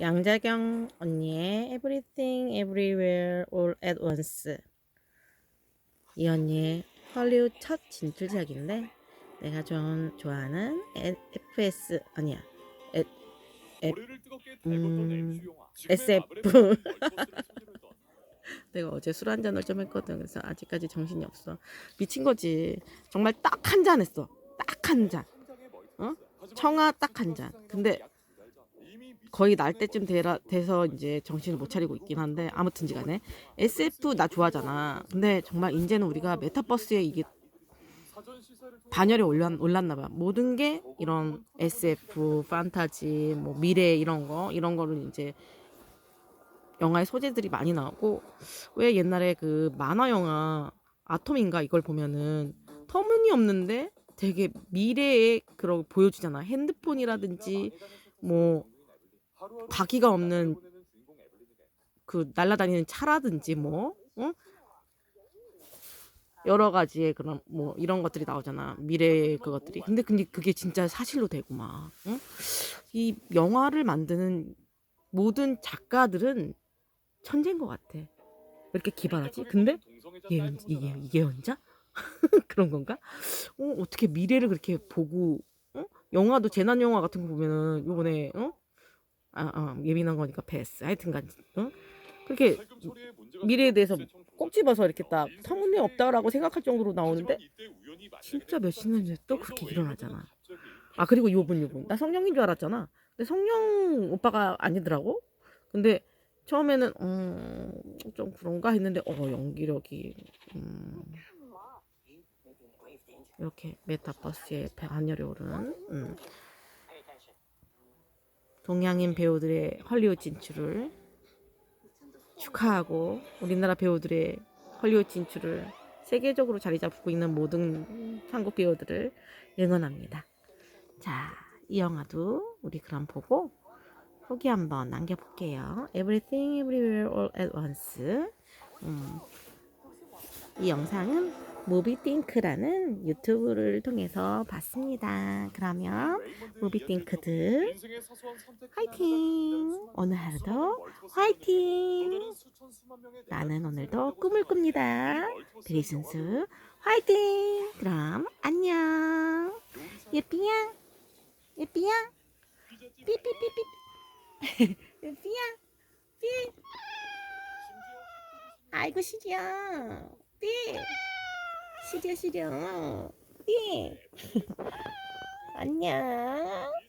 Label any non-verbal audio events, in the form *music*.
양자경 언니의 Everything Everywhere All at Once. 이 언니의 헐리우드 첫 진출작인데 내가 *laughs* 좀 좋아하는 에- FS 아니야. 음, SF. 내가 어제 술 한 잔을 좀 했거든. 그래서 아직까지 정신이 없어. 미친 거지. 정말 딱 한 잔 했어. 딱 한잔. 어? 청아 딱 한 잔. 근데 거의 날 때쯤 되라, 돼서 이제 정신을 못 차리고 있긴 한데 아무튼 지 간에 SF 나 좋아하잖아. 근데 정말 이제는 우리가 메타버스에 이게 반열에 올랐, 올랐나 봐. 모든 게 이런 SF, 판타지, 뭐 미래 이런 거 이런 거를 이제 영화의 소재들이 많이 나오고 왜 옛날에 그 만화 영화 아톰인가 이걸 보면은 터무니없는데 되게 미래에 그런 거 보여주잖아. 핸드폰이라든지 뭐 바퀴가 없는 그 날아다니는 차라든지 뭐 어? 여러 가지의 그런 뭐 이런 것들이 나오잖아 미래의 그것들이 근데 근데 그게 진짜 사실로 되고 막 응? 이 영화를 만드는 모든 작가들은 천재인 것 같아 왜 이렇게 기발하지 근데 이게 연- 이게 이게 연자 *laughs* 그런 건가 어 어떻게 미래를 그렇게 보고 어? 영화도 재난 영화 같은 거 보면은 요번에 어? 아, 아 예민한 거니까 패스 하여튼간 어? 그렇게 미래에 대해서 꼭 집어서 이렇게 딱 터무니 없다라고 생각할 정도로 나오는데 진짜 몇십 년 전에 또 그렇게 일어나잖아. 아 그리고 요분 요분 나 성령인 줄 알았잖아. 근데 성령 오빠가 아니더라고. 근데 처음에는 음, 좀 그런가 했는데 어 연기력이 음, 이렇게 메타버스에 반열에 오른 음, 동양인 배우들의 헐리우드 진출을 축하하고 우리나라 배우들의 헐리우드 진출을 세계적으로 자리 잡고 있는 모든 한국 배우들을 응원합니다. 자, 이 영화도 우리 그럼 보고 후기 한번 남겨볼게요. Everything Everywhere All at Once. 음, 이 영상은 무비띵크라는 유튜브를 통해서 봤습니다. 그러면 무비띵크들 화이팅! 오늘 하루도 화이팅! 나는 오늘도 꿈을 꿉니다. 드리순수 화이팅! 그럼 안녕! 예삐야! 예삐야! 삐삐삐삐! *laughs* 예삐야! 삐! 아이고 시려! 삐! 시려 시려! 삐! *laughs* 안녕!